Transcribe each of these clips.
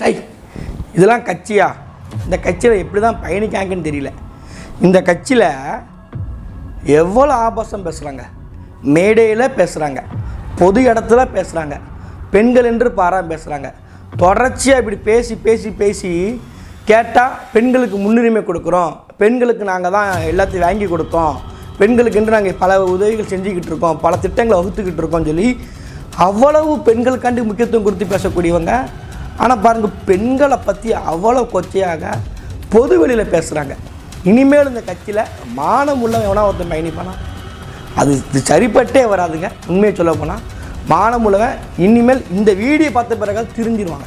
சை இதெல்லாம் கட்சியா? இந்த கட்சியில் எப்படி தான் பயணிக்காங்கன்னு தெரியல. இந்த கட்சியில் எவ்வளோ ஆபாசம் பேசுகிறாங்க மேடையில் பேசுகிறாங்க பொது இடத்துல பேசுகிறாங்க பெண்கள் என்று பாரா பேசுகிறாங்க தொடர்ச்சியாக இப்படி பேசி பேசி பேசி கேட்டால் பெண்களுக்கு முன்னுரிமை கொடுக்குறோம். பெண்களுக்கு நாங்கள் தான் எல்லாத்தையும் வாங்கி கொடுத்தோம். பெண்களுக்கு என்று நாங்கள் பல உதவிகள் செஞ்சுக்கிட்டு இருக்கோம். பல திட்டங்களை வகுத்துக்கிட்டு இருக்கோம் சொல்லி அவ்வளவு பெண்களுக்காண்டி முக்கியத்துவம் கொடுத்து பேசக்கூடியவங்க ஆனால் பாருங்கள் பெண்களை பற்றி அவ்வளோ கொச்சையாக பொது வெளியில் பேசுகிறாங்க இனிமேல் இந்த கட்சியில் மானம் உள்ளவன் எவனா ஒருத்தன் பயணிப்பானா? அது இது சரிப்பட்டே வராதுங்க. உண்மையை சொல்ல போனால் மானம் உள்ளவன் இனிமேல் இந்த வீடியோ பார்த்த பிறகு திரிஞ்சிடுவாங்க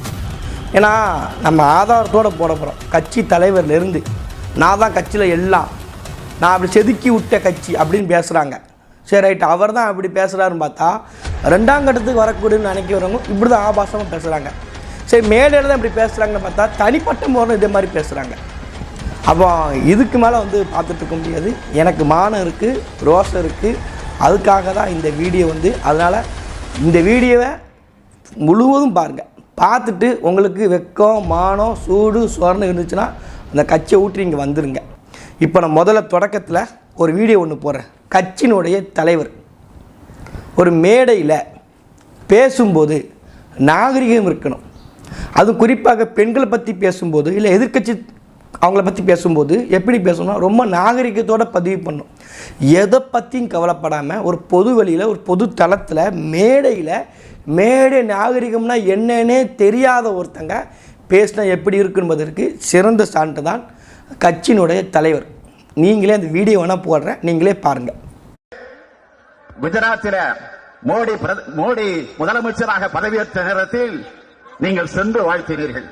ஏன்னா நம்ம ஆதாரத்தோடு போட போகிறோம் கட்சி தலைவர்லேருந்து நான் தான் கட்சியில் எல்லாம். நான் அப்படி செதுக்கி விட்ட கட்சி அப்படின்னு பேசுகிறாங்க சரி ரைட் அவர் தான் அப்படி பேசுகிறாருன்னு பார்த்தா ரெண்டாம் கட்டத்துக்கு வரக்கூடியன்னு நினைக்கிறவங்க இப்படி தான் ஆபாசமாக பேசுகிறாங்க சரி மேடையில் தான் இப்படி பேசுகிறாங்கன்னு பார்த்தா தனிப்பட்ட முறையில் இதே மாதிரி பேசுகிறாங்க அப்போ இதுக்கு மேலே வந்து பார்த்துட்ருக்க முடியாது. எனக்கு மானம் இருக்குது ரோஷம் இருக்குது அதுக்காக தான் இந்த வீடியோ வந்து அதனால் இந்த வீடியோவை முழுவதும் பாருங்கள் பார்த்துட்டு உங்களுக்கு வெக்கம் மானம் சூடு சொரணம் இருந்துச்சுன்னா அந்த கட்சியை ஊற்றி இங்கே வந்துடுங்க இப்போ நான் முதல்ல தொடக்கத்தில் ஒரு வீடியோ ஒன்று போடுறேன். கட்சியினுடைய தலைவர். ஒரு மேடையில் பேசும்போது நாகரிகம் இருக்கணும். அது குறிப்பாக பெண்களை பற்றி பேசும்போது இல்லை எதிர்க்கட்சி அவங்கள பற்றி பேசும்போது எப்படி பேசணும்னா ரொம்ப நாகரிகத்தோட பதிவு பண்ணும். எதை பற்றியும் கவலைப்படாமல் ஒரு பொது வழியில் ஒரு பொது தளத்தில் மேடையில் மேடை நாகரிகம்னா என்னன்னே தெரியாத ஒருத்தங்க பேசினா எப்படி இருக்கு. என்பதற்கு சிறந்த சான்று தான் கட்சியினுடைய தலைவர். நீங்களே அந்த வீடியோ வேணால் போடுறேன் நீங்களே பாருங்கள் குஜராத்தில் மோடி பிரத- மோடி முதலமைச்சராக பதவியேற்ற நேரத்தில் நீங்கள் சென்று வாழ்த்தினீர்கள்.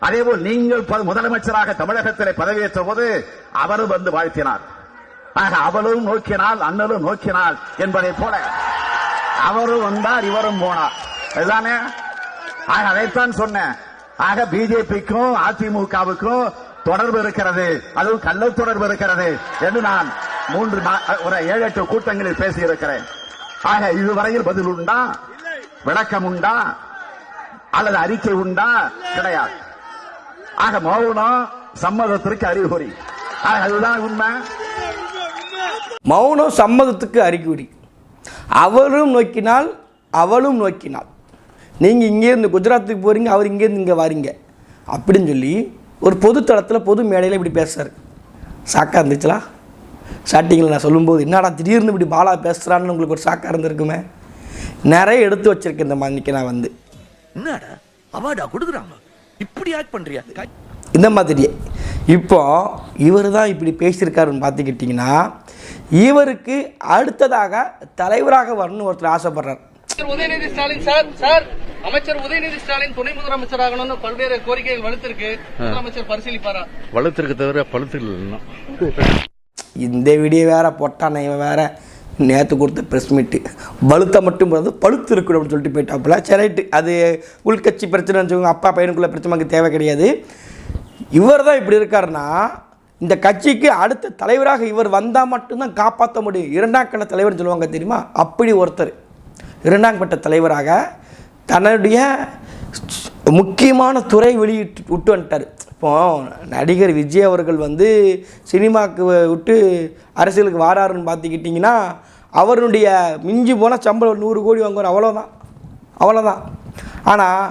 அதேபோல் நீங்கள் ப- முதலமைச்சராக தமிழகத்தில் பதவியேற்ற போது அவரும் வந்து வாழ்த்தினார். ஆக அவளும் நோக்கினாள் அண்ணலும் நோக்கினாள் என்பதை போல அவரும் வந்தார் இவரும் போனார். அதுதானே? ஆக அதைத்தான் சொன்னேன். ஆக பிஜேபிக்கும் அதிமுகவுக்கும் தொடர்பு இருக்கிறது. அதுவும் கள்ள தொடர்பு இருக்கிறது என்று நான் மூன்று நா- ஒரு ஏழு எட்டு கூட்டங்களில் பேசியிருக்கிறேன். ஆக இதுவரையில் பதில் உண்டா? விளக்கம் உண்டா? அல்லது அறிக்கை உண்டா? கிடையாது. ஆக மௌனம் சம்மதத்திற்கு அறிகுறி. அதுதான் உண்மை. மௌனம் சம்மதத்துக்கு அறிகுறி. அவரும் நோக்கினால் அவளும் நோக்கினாள் நீங்கள் இங்கேருந்து குஜராத்துக்கு போகிறீங்க அவர் இங்கேருந்து இங்கே வாரீங்க. அப்படின்னு சொல்லி ஒரு பொதுத்தளத்தில் பொது மேடையில் இப்படி பேசுகிறார் சாக்கா இருந்துச்சுலா? ஸ்டார்டிங்கில் நான் சொல்லும்போது என்னடா திடீர்னு இப்படி பாலா பேசுகிறான்னு உங்களுக்கு ஒரு சாக்காக இருந்திருக்குமே? நிறைய எடுத்து வச்சிருக்கேன் இந்த மன்னிக்கு நான் வந்து. என்னடா? அவார்டா கொடுக்குறாங்க. இப்படி ஆக்ட் பண்றியா? இந்த மாதிரியே இப்போ இவர் தான் இப்படி பேசியிருக்காருன்னு பார்த்துக்கிட்டிங்கன்னா இவருக்கு அடுத்ததாக தலைவராக வரணும்னு ஒருத்தர் ஆசைப்படுறார். உதயநிதி ஸ்டாலின் சார் சார் அமைச்சர் உதயநிதி ஸ்டாலின் துணை முதலமைச்சர் ஆகணும்னு பல்வேறு கோரிக்கைகள் வலுத்திருக்கு. முதலமைச்சர் பரிசீலிப்பாரா? வளர்த்துருக்கு தவிர பழுத்து இல்லைன்னா இந்த வீடியோ வேற போட்டானே இவன் வேற. நேற்று கொடுத்த ப்ரெஸ் மீட்டு பழுத்த மட்டும் போது பழுத்து இருக்கணும் அப்படின்னு சொல்லிட்டு போயிட்டாப்புல. சரி அது உள்கட்சி பிரச்சனைன்னு சொல்லுவாங்க அப்பா பையனுக்குள்ள பிரச்சனை நமக்கு தேவை கிடையாது. இவர் தான் இப்படி இருக்காருன்னா இந்த கட்சிக்கு அடுத்த தலைவராக இவர் வந்தால் மட்டும்தான் காப்பாற்ற முடியும். இரண்டாம் கட்ட தலைவர்னு சொல்லுவாங்க தெரியுமா? அப்படி ஒருத்தர். இரண்டாம் கட்ட தலைவராக தன்னுடைய முக்கியமான துறை வெளியிட்டு விட்டு வந்துட்டார். இப்போ நடிகர் விஜய் அவர்கள் வந்து சினிமாவுக்கு விட்டு அரசியலுக்கு வாராருன்னு பார்த்துக்கிட்டிங்கன்னா அவருடைய மிஞ்சி போனால் சம்பளம் நூறு கோடி வாங்குவார். அவ்வளோதான் அவ்வளோதான் ஆனால்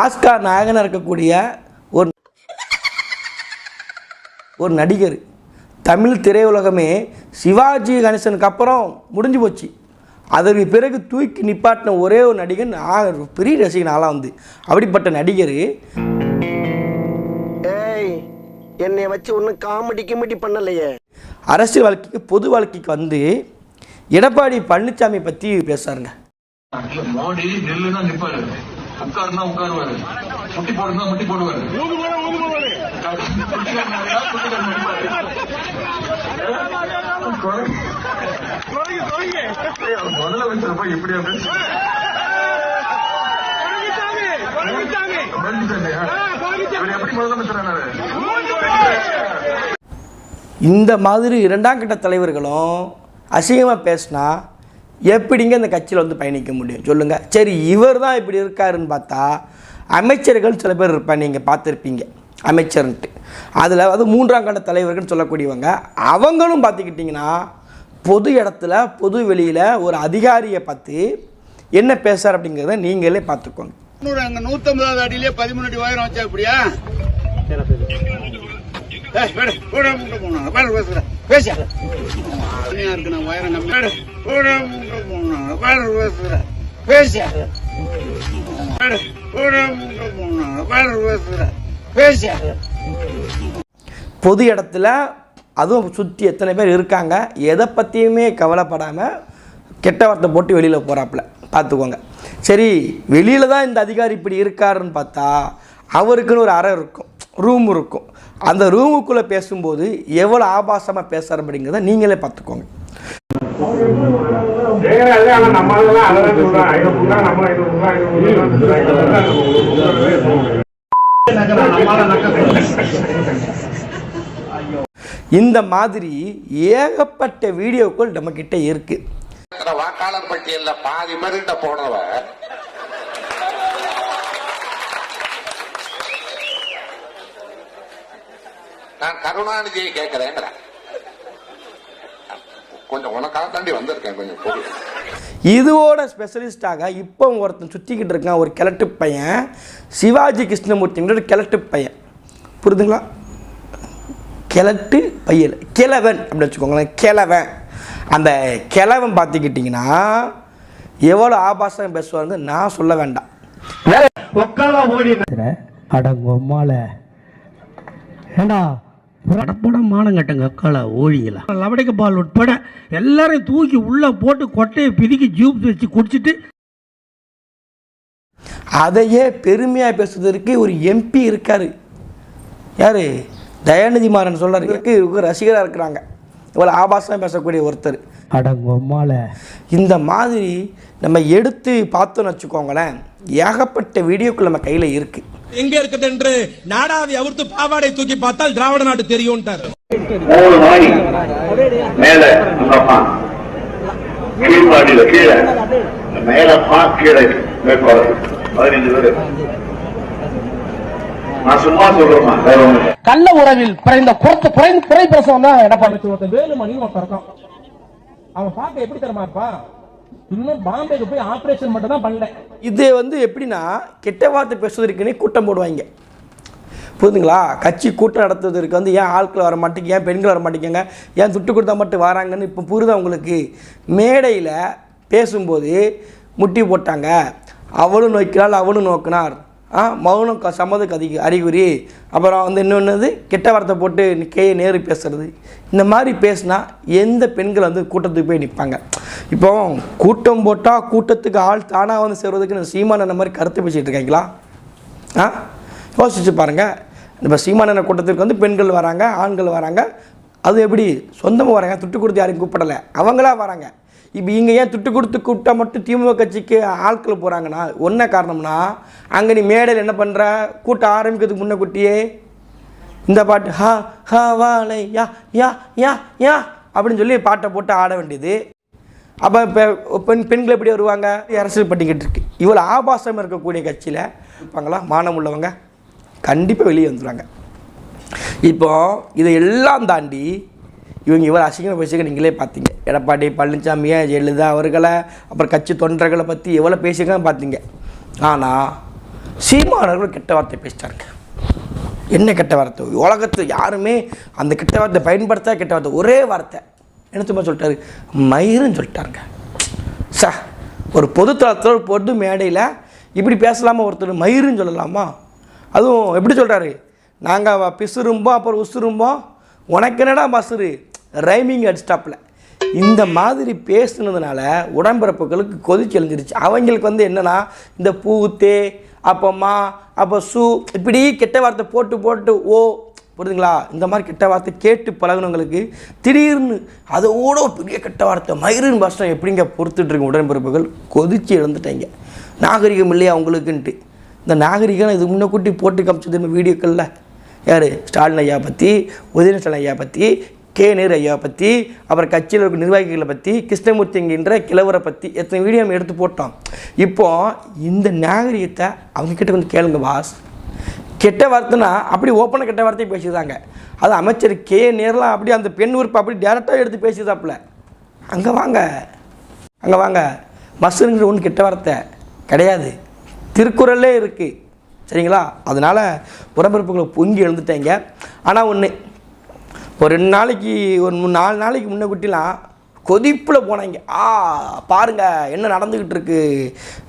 ஆஸ்கார் நாயகனாக இருக்கக்கூடிய ஒரு ஒரு நடிகர். தமிழ் திரையுலகமே சிவாஜி கணேசனுக்கு அப்புறம் முடிஞ்சு போச்சு. அதற்கு பிறகு தூக்கி நிப்பாட்டின ஒரே ஒரு நடிகன் நான் பெரிய ரசிகன் ஆளாக வந்து. அப்படிப்பட்ட நடிகர். ஏய் என்னைய வச்சு ஒன்றும் காமெடி கிமெடி பண்ணலையே. அரசியல் வாழ்க்கைக்கு பொது வாழ்க்கைக்கு வந்து எடப்பாடி பழனிசாமி பற்றி பேசுறாருங்க. மோடி நெல்லுனா நிப்பாரு. உட்காருனா உட்காருவாரு. முட்டி போடுனா முட்டி போடுவாரு. எப்படி முதலமைச்சர் ஆனாரு இந்த மாதிரி இரண்டாம் கட்ட தலைவர்களும் அசிங்கமாக பேசினா எப்படிங்க இந்த கட்சியில் வந்து பயணிக்க முடியும்? சொல்லுங்கள் சரி இவர் தான் இப்படி இருக்காருன்னு பார்த்தா அமைச்சர்கள் சில பேர் இருப்பாங்க நீங்கள் பார்த்துருப்பீங்க. அமைச்சர்ன்ட்டு. அதில் அது மூன்றாம் கண்ட தலைவர்கள்னு சொல்லக்கூடியவங்க அவங்களும் பார்த்துக்கிட்டிங்கன்னா பொது இடத்துல பொது வெளியில் ஒரு அதிகாரியை பார்த்து என்ன பேசுகிறார் அப்படிங்கிறத நீங்களே பார்த்துக்கோங்க. நூற்றம்பதாவது அடியிலே பதிமூணு அடி உயரம் வச்சா இப்படியா பொது இடத்துல அதுவும் சுற்றி எத்தனை பேர் இருக்காங்க எதை பற்றியுமே கவலைப்படாமல் கெட்ட வார்த்தை போட்டு வெளியில் போகிறாப்புல பார்த்துக்கோங்க. சரி வெளியில் தான் இந்த அதிகாரி இப்படி இருக்காருன்னு பார்த்தா அவருக்குன்னு ஒரு அறை இருக்கும் ரூம் இருக்கும். அந்த ரூமுக்குள்ளே பேசும்போது எவ்வளோ ஆபாசமாக பேசுகிற அப்படிங்கிறத நீங்களே பார்த்துக்கோங்க. இந்த மாதிரி ஏகப்பட்ட வீடியோக்கள் நம்மகிட்ட இருக்கு. வாக்காளர் பட்டியலில் பாதி பேர்கிட்ட போனவன் நான் கருணாநிதியை கேட்கிறேங்கிறேன் கொஞ்சம் உனக்காக தாண்டி வந்திருக்கேன் கொஞ்சம். இதோட ஸ்பெஷலிஸ்டாக இப்போ ஒருத்தன் சுற்றிக்கிட்டு இருக்கான் ஒரு கிழட்டு பையன். சிவாஜி கிருஷ்ணமூர்த்திங்கிற ஒரு கிழட்டு பையன். புரியுதுங்களா கிழட்டு பையல் கிழவன் அப்படின்னு வச்சுக்கோங்களேன் கிழவன். அந்த கிழவன் பார்த்துக்கிட்டிங்கன்னா எவ்வளோ ஆபாசம் பேசுவாங்க நான் சொல்ல வேண்டாம். அடங்கொம்மால ஏண்டா படப்பட மானங்கட்டங்க அக்கால ஓழிங்களா லவடைக்க பால் உட்பட எல்லாரையும் தூக்கி உள்ள போட்டு கொட்டையை பிதுக்கி ஜூப் வச்சு குடிச்சிட்டு அதையே பெருமையாக பேசுவதற்கு ஒரு எம்பி இருக்கார். யார்? தயாநிதி மாறன் சொல்கிறார் இவருக்கு இவருக்கு ரசிகராக இருக்கிறாங்க. இவ்வளோ ஆபாசமாக பேசக்கூடிய ஒருத்தர். அடங்கொம்மால இந்த மாதிரி நம்ம எடுத்து பார்த்தோன்னு வச்சுக்கோங்களேன் ஏகப்பட்ட வீடியோக்கள் நம்ம கையில் இருக்குது எங்க இருக்குது என்று நாடாவை அவிர்த்து பாவாடை தூக்கி பார்த்தால் திராவிட நாடு மேல கீழ்பாடியில கீழே கீழே பதினஞ்சு பேரு. இல்ல. கள்ள உறவில் குறைந்த குறைந்த குறைந்த குறை பிரசவம் தான் எடப்பாடி. வேலுமணி ஒருத்தன் இருக்கான். அவன் பார்க்க எப்படி தெரியுமா இருப்பா இன்னும் பாம்பேக்கு போய் ஆப்ரேஷன் மட்டும் தான் பண்ணல இது வந்து எப்படின்னா கெட்ட வார்த்தை பேசுவதற்குன்னே கூட்டம் போடுவாங்க. புரியுதுங்களா கட்சி கூட்டம் நடத்துவதற்கு வந்து ஏன் ஆட்கள் வர மாட்டேங்க ஏன் பெண்கள் வர மாட்டேங்க ஏன் துட்டு கொடுத்தா மட்டும் வராங்கன்னு இப்போ புரிதா உங்களுக்கு? மேடையில் பேசும்போது முட்டி போட்டாங்க. அவளும் நோக்கினாள் அவனும் நோக்கினார். மௌனம் க சம்மதக்கு அதிக அறிகுறி. அப்புறம் வந்து இன்னொன்று கெட்ட வார்த்தை போட்டு கே நேரு பேசுறது. இந்த மாதிரி பேசினா எந்த பெண்கள் வந்து கூட்டத்துக்கு போய் நிற்பாங்க இப்போ கூட்டம் போட்டால் கூட்டத்துக்கு ஆள் தானாக வந்து சேர்வதுக்கு சீமான அந்த மாதிரி கருத்து பேசிகிட்டு இருக்காங்களா? ஆ யோசிச்சு பாருங்கள் இப்போ சீமான கூட்டத்திற்கு வந்து பெண்கள் வராங்க ஆண்கள் வராங்க. அது எப்படி? சொந்தமாக வராங்க துட்டு கொடுத்து யாரையும் கூப்பிடலை. அவங்களா வராங்க. இப்போ இங்கே ஏன் துட்டு கொடுத்து கூப்பிட்டா மட்டும் திமுக கட்சிக்கு ஆட்கள் போகிறாங்கன்னா என்ன காரணம்னா அங்கே நீ மேடையில் என்ன பண்ணுற கூட்டம் ஆரம்பிக்கிறதுக்கு முன்ன குட்டியே இந்த பாட்டு ஹா ஹா வாழை யா யா யா யா அப்படின்னு சொல்லி பாட்டை போட்டு ஆட வேண்டியது. அப்போ இப்போ பெண் பெண்கள் எப்படி வருவாங்க? அரசியல் பண்ணிக்கிட்டு இருக்கு. இவ்வளோ ஆபாசம் இருக்கக்கூடிய கட்சியில் இருப்பாங்களா? மானம் உள்ளவங்க கண்டிப்பாக வெளியே வந்துடுவாங்க இப்போ இதை எல்லாம் தாண்டி இவங்க இவ்வளோ அசிங்கமாக பேசிக்க நீங்களே பார்த்தீங்க எடப்பாடி பழனிசாமியை ஜெயலலிதா அவர்களை அப்புறம் கட்சி தொண்டர்களை பற்றி எவ்வளோ பேசிக்க பார்த்தீங்க ஆனால் சீமானவர்கள் கெட்ட வார்த்தை பேசிட்டாருங்க. என்ன கெட்ட வார்த்தை? உலகத்து யாருமே அந்த கெட்ட வார்த்தை பயன்படுத்தா கெட்ட வார்த்தை? ஒரே வார்த்தை. என்ன சும்மா சொல்லிட்டாரு? மயிருன்னு சொல்லிட்டாருங்க. ச ஒரு பொதுத்தளத்தில் ஒரு பொது மேடையில் இப்படி பேசலாமா ஒருத்தர்? மயிருன்னு சொல்லலாமா? அதுவும் எப்படி சொல்கிறாரு நாங்கள் பிசுரும்போம் அப்புறம் உசுரும்போம் உனக்கு என்னடா மசுரு? ரைமிங் அடிச்சிட்டாப்புல இந்த மாதிரி பேசுனதுனால உடம்பிறப்புகளுக்கு கொதிச்சு எழுந்துருச்சு. அவங்களுக்கு வந்து என்னென்னா இந்த பூத்தே அப்பம்மா அப்போ சூ இப்படி கெட்ட வார்த்தை போட்டு போட்டு ஓ புரியுதுங்களா? இந்த மாதிரி கெட்ட வார்த்தை கேட்டு பழகுனவங்களுக்கு திடீர்னு அதோட ஒரு பெரிய கெட்ட வார்த்தை மயிருன்னு பாஷம் எப்படிங்க பொறுத்துட்ருக்கு உடன்பிறப்புகள்? கொதிச்சு எழுந்துட்டாங்க. நாகரிகம் இல்லையா அவங்களுக்குன்ட்டு இந்த நாகரிகம் இது முன்னக்கூட்டி போட்டு காமிச்சது வீடியோக்களில். யார்? ஸ்டாலின் ஐயா பற்றி உதயநிதி ஸ்டாலின் ஐயா பற்றி கே நேரு ஐயாவை பற்றி அப்புறம் கட்சியில் இருக்க நிர்வாகிகளை பற்றி கிருஷ்ணமூர்த்தி என்கின்ற கிழவரை பற்றி எத்தனை வீடியோ நம்ம எடுத்து போட்டோம். இப்போது இந்த நாகரிகத்தை அவங்கக்கிட்ட வந்து கொஞ்சம் கேளுங்க பாஸ் கெட்ட வார்த்தைனா அப்படி ஓப்பனாக கெட்ட வார்த்தையை பேசிதாங்க அது அமைச்சர் கே நேரெலாம் அப்படி அந்த பெண் உறுப்பு அப்படி டேரெக்டாக எடுத்து பேசிதாப்புல அங்கே வாங்க. அங்கே வாங்க. மசுங்கிற ஒன்று கெட்ட வார்த்தை கிடையாது. திருக்குறளே இருக்குது சரிங்களா? அதனால் உடம்பிறப்புகளை பொங்கி எழுந்துட்டேங்க. ஆனால் ஒன்று ஒரு ரெண்டு நாளைக்கு ஒரு மூணு நாலு நாளைக்கு முன்ன குட்டிலாம் கொதிப்பில் போனாங்க. ஆ பாருங்க என்ன நடந்துக்கிட்டு இருக்கு.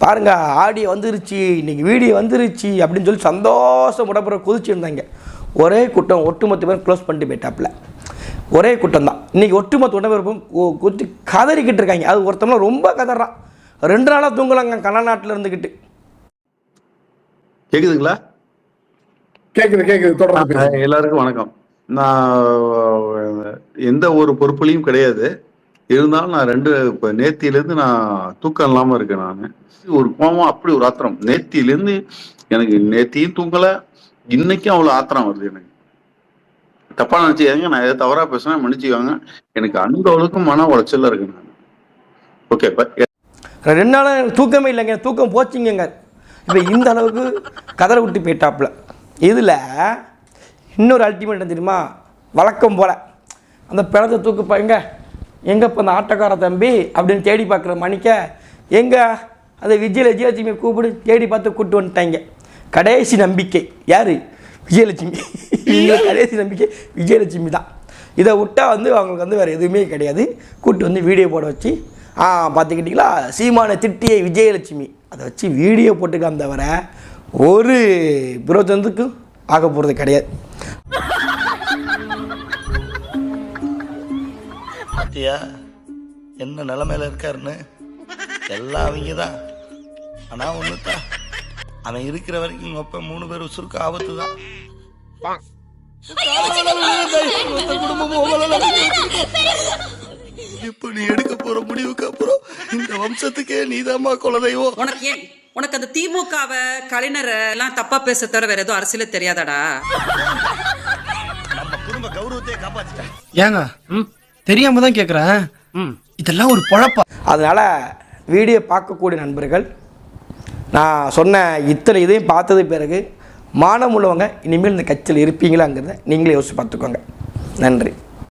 பாருங்க ஆடியோ வந்துருச்சு இன்னைக்கு வீடியோ வந்துருச்சு அப்படின்னு சொல்லி சந்தோஷம் உடம்புற கொதிச்சிருந்தாங்க ஒரே கூட்டம் ஒட்டுமொத்த பேரும் க்ளோஸ் பண்ணிட்டு போயிட்டாப்புல. ஒரே கூட்டம் தான். இன்றைக்கி ஒட்டுமொத்த உடம்பிறப்பும் கொத்தி கதறிக்கிட்டு இருக்காங்க. அது ஒருத்தவங்க ரொம்ப கதறான் ரெண்டு நாளாக தூங்கலாங்க கனநாட்டில் இருந்துக்கிட்டு கேக்குது தொடர்ந்து அஹ் எல்லாருக்கும் வணக்கம். நான் எந்த ஒரு பொறுப்புலையும் கிடையாது. இருந்தாலும் நான் ரெண்டு இப்போ நேத்தியிலேருந்து நான் தூக்கம் இல்லாமல் இருக்கேன் நான். ஒரு கோவம் அப்படி ஒரு ஆத்திரம். நேத்தியிலேருந்து எனக்கு நேத்தியும் தூங்கலை இன்னைக்கும் அவ்வளோ ஆத்திரம் வருது எனக்கு. தப்பா நினச்சிக்காங்க நான் எதை தவறாக பேசுனா மன்னிச்சுக்காங்க. எனக்கு அந்த அளவுக்கு மன உளைச்சல இருக்கு நான். ஓகே ரெண்டு நாளாக எனக்கு தூக்கமே இல்லைங்க. தூக்கம் போச்சுங்கங்க. இப்போ இந்த அளவுக்கு கதற விட்டு போயிட்டாப்புல. இதில் இன்னொரு அல்டிமேட் தெரியுமா? வழக்கம் போல். அந்த பிணத்தை தூக்குப்பா எங்க எங்கே இப்போ அந்த ஆட்டோக்கார தம்பி? அப்படின்னு தேடி பார்க்குற மணிக்க எங்கே? அந்த விஜய் விஜயலட்சுமியை கூப்பிடு. தேடி பார்த்து கூப்பிட்டு வந்துட்டாங்க. கடைசி நம்பிக்கை. யார்? விஜயலட்சுமி. கடைசி நம்பிக்கை விஜயலட்சுமி தான். இதை விட்டா வந்து அவங்களுக்கு வந்து வேறு எதுவுமே கிடையாது. கூப்பிட்டு வந்து வீடியோ போட வச்சு ஆ பார்த்துக்கிட்டிங்களா? சீமான திட்டிய விஜயலட்சுமி. அதை வச்சு வீடியோ போட்டுக்கலாம் தவிர ஒரு பிரயோஜனத்துக்கும் ஆக போகிறது கிடையாது. பாத்தியா என்ன நிலைமையில இருக்காருன்னு? எல்லாம் அவங்க தான் ஆனா ஒண்ணுதான். அவன் இருக்கிற வரைக்கும் அப்பா மூணு பேர் உசுருக்கு ஆபத்து தான் இப்ப நீ எடுக்க போற முடிவுக்கு அப்புறம் இந்த வம்சத்துக்கே நீதாம்மா குலதெய்வம். உனக்கு ஏன்? உனக்கு அந்த திமுகவை கலைஞரை எல்லாம் தப்பா பேச தவிர வேற எதுவும் அரசியல தெரியாதாடா? நம்ம குடும்ப கௌரவத்தையே காப்பாத்திட்டேன். ஏங்க? தெரியாம தான் கேக்குறேன் இதெல்லாம் ஒரு பொழப்பா. அதனால் வீடியோ பார்க்கக்கூடிய நண்பர்கள் நான் சொன்ன இத்தனை இதையும் பார்த்தது பிறகு மானம் உள்ளவங்க இனிமேல் இந்த கட்சியில் இருப்பீங்களாங்கிறத நீங்களே யோசிச்சு பார்த்துக்கோங்க. நன்றி.